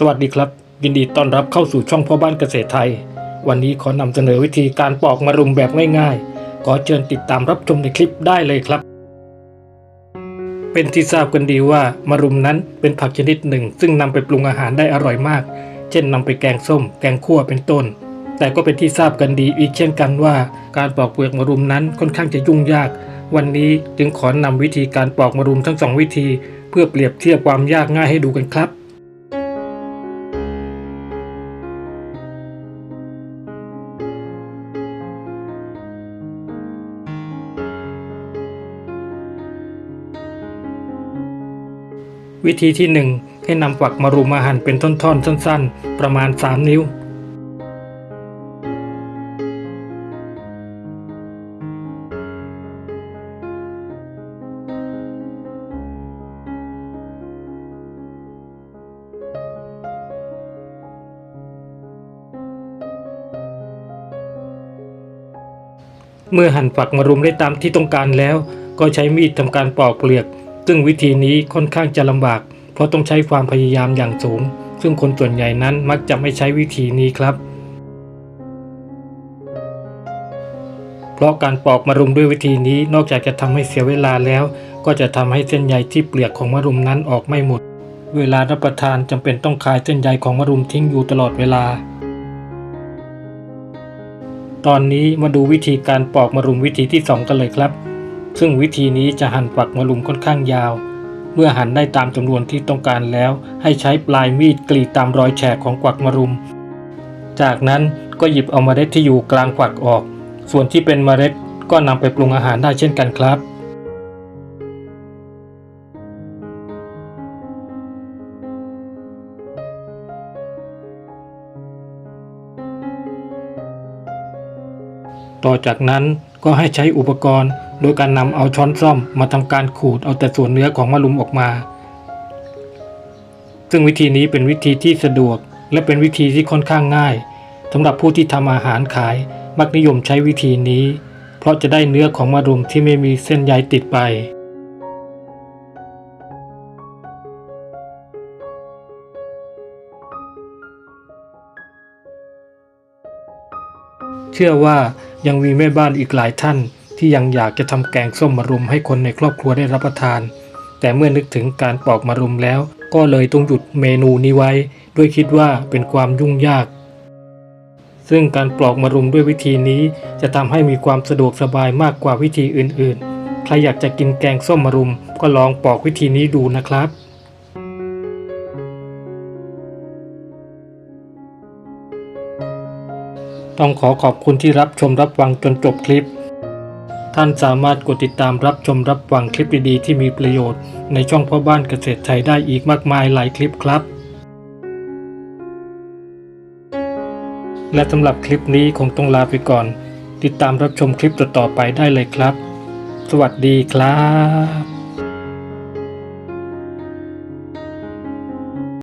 สวัสดีครับ ยินดีต้อนรับเข้าสู่ช่องพ่อบ้านเกษตรไทย วันนี้ขอนำเสนอวิธีการปอกมะรุมแบบง่ายๆ ขอเชิญติดตามรับชมในคลิปได้เลยครับ เป็นที่ทราบกันดีว่ามะรุมนั้นเป็นผักชนิดหนึ่ง ซึ่งนำไปปรุงอาหารได้อร่อยมาก เช่นนำไปแกงส้ม แกงคั่วเป็นต้น แต่ก็เป็นที่ทราบกันดีอีกเช่นกันว่า การปอกเปลือกมะรุมนั้นค่อนข้างจะยุ่งยาก วันนี้จึงขอนำวิธีการปอกมะรุมทั้งสองวิธี เพื่อเปรียบเทียบความยากง่ายให้ดูกันครับ วิธีที่ 1 ให้นำฝักมารุมมาหั่นเป็นท่อนๆ สั้นๆ ประมาณ 3 นิ้ว เมื่อหั่นฝักมะรุมได้ตามที่ต้องการแล้ว ก็ใช้มีดทำการปอกเปลือก ซึ่งวิธีนี้ค่อนข้างจะลำบาก เพราะต้องใช้ความพยายามอย่างสูง ซึ่งคนส่วนใหญ่นั้นมักจะไม่ใช้วิธีนี้ครับ เพราะการปอกมะรุมด้วยวิธีนี้นอกจากจะทำให้เสียเวลาแล้ว ก็จะทำให้เส้นใยที่เปลือกของมะรุมนั้นออกไม่หมด เวลารับประทานจำเป็นต้องคายเส้นใยของมะรุมทิ้งอยู่ตลอดเวลาตอนนี้มาดูวิธีการปอกมะรุมวิธีที่ 2 กันเลยครับ ซึ่งวิธีนี้จะหั่นฝักมะรุมค่อนข้างยาว เมื่อหั่นได้ตามจำนวนที่ต้องการแล้ว ให้ใช้ปลายมีดกรีดตามรอยแฉกของกวักมะรุม จากนั้นก็หยิบเอาเมล็ดที่อยู่กลางฝักออก ส่วนที่เป็นเมล็ดก็นำไปปรุงอาหารได้เช่นกันครับต่อจากนั้นก็ให้ใช้อุปกรณ์ โดยการนำเอาช้อนซ่อมมาทำการขูดเอาแต่ส่วนเนื้อของมะรุมออกมา ซึ่งวิธีนี้เป็นวิธีที่สะดวก และเป็นวิธีที่ค่อนข้างง่ายสำหรับผู้ที่ทำอาหารขายมักนิยมใช้วิธีนี้ เพราะจะได้เนื้อของมะรุมที่ไม่มีเส้นใยติดไปเชื่อว่ายังมีแม่บ้านอีกหลายท่าน ที่ยังอยากจะทำแกงส้มมะรุมให้คนในครอบครัวได้รับประทาน แต่เมื่อนึกถึงการปอกมะรุมแล้ว ก็เลยต้องหยุดเมนูนี้ไว้ ด้วยคิดว่าเป็นความยุ่งยาก ซึ่งการปลอกมะรุมด้วยวิธีนี้จะทำให้มีความสะดวกสบายมากกว่าวิธีอื่นๆ ใครอยากจะกินแกงส้มมะรุม ก็ลองปอกวิธีนี้ดูนะครับต้องขอขอบคุณที่รับชมรับฟังจนจบคลิป ท่านสามารถกดติดตามรับชมรับฟังคลิปดีๆ ที่มีประโยชน์ในช่องพ่อบ้านเกษตรไทยได้อีกมากมายหลายคลิปครับ และสำหรับคลิปนี้คงต้องลาไปก่อน ติดตามรับชมคลิปต่อๆไปได้เลยครับ สวัสดีครับ